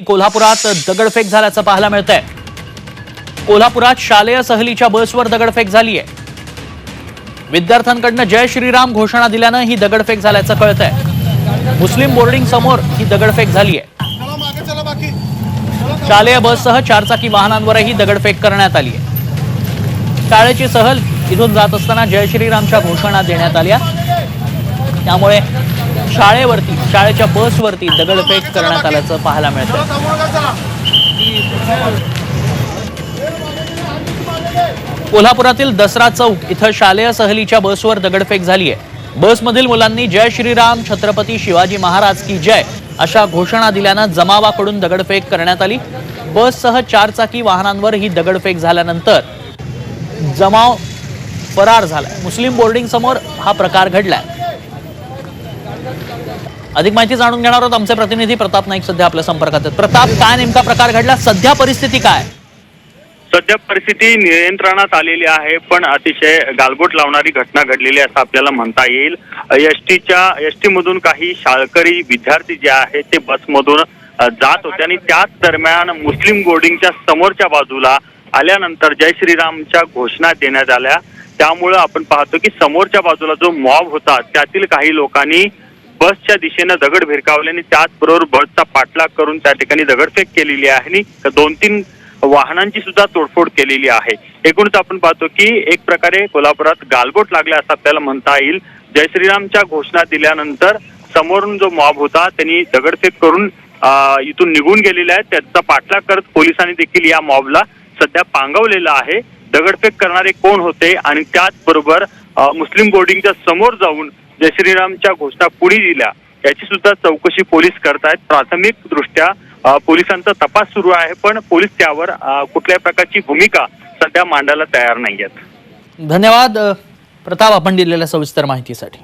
कोल्हापुरात दगडफेक झाल्याचं पाहायला मिळत आहे कोल्हापुरात शालेय सहलीच्या बसवर दगडफेक झालीय. विद्यार्थ्यांकडनं जय श्रीराम घोषणा दिल्यानं ही दगडफेक झाल्याचं कळत आहे मुस्लिम बोर्डिंग समोर ही दगडफेक झाली आहे शालेय बससह चारचाकी वाहनांवरही दगडफेक करण्यात आली आहे शाळेची सहल इथून जात असताना जय श्रीरामच्या घोषणा देण्यात आल्या. त्यामुळे शाळेवरती शाळेच्या बसवरती दगडफेक करण्यात आल्याचं पाहायला मिळतं कोल्हापुरातील दसरा चौक इथं शालेय सहलीच्या बसवर दगडफेक झाली आहे बसमधील मुलांनी जय श्रीराम छत्रपती शिवाजी महाराज की जय अशा घोषणा दिल्यानं जमावाकडून दगडफेक करण्यात आली. बससह चारचाकी वाहनांवर ही दगडफेक झाल्यानंतर जमाव फरार झालाय. मुस्लिम बोर्डिंग समोर हा प्रकार घडलाय. अधिक माहिती जाणून घेणार आहोत आमचे प्रतिनिधी. प्रताप नाईक सध्या आपल्या संपर्कात आहेत. प्रताप काय नेमका प्रकार घडला? सध्या परिस्थिती काय? सध्या परिस्थिती नियंत्रणात आलेली आहे पण अतिशय गालबोट लावणारी घटना घडलेली असं आपल्याला म्हणता येईल. एस टीच्या एस टी मधून काही शाळकरी विद्यार्थी जे आहेत ते बसमधून जात होते आणि त्याच दरम्यान मुस्लिम बोर्डिंगच्या समोरच्या बाजूला आल्यानंतर जय श्रीरामच्या घोषणा देण्यात आल्या. त्यामुळं आपण पाहतो की समोरच्या बाजूला जो मॉब होता त्यातील काही लोकांनी बसच्या दिशेनं दगड भिरकावल्याने त्याचबरोबर बसचा पाठलाग करून त्या ठिकाणी दगडफेक केलेली आहे आणि दोन तीन वाहनांची सुद्धा तोडफोड केलेली आहे. एकूणच आपण पाहतो की एक प्रकारे कोल्हापुरात गालबोट लागला असं आपल्याला म्हणता येईल. जय श्रीरामच्या घोषणा दिल्यानंतर समोरून जो मॉब होता त्यांनी दगडफेक करून इथून निघून गेलेला आहे त्याचा पाठलाग करत पोलिसांनी देखील या मॉबला सध्या पांगवलेला आहे. दगडफेक करणारे कोण होते आणि त्याचबरोबर मुस्लिम बोर्डिंगच्या समोर जाऊन जय श्रीरामच्या घोषणा पुढे दिल्या याची सुद्धा चौकशी पोलीस करतायत. प्राथमिक दृष्ट्या पोलिसांचा तपास सुरू आहे पण पोलीस त्यावर कुठल्याही प्रकारची भूमिका सध्या मांडायला तयार नाही आहेत धन्यवाद प्रताप आपण दिलेल्या सविस्तर माहितीसाठी.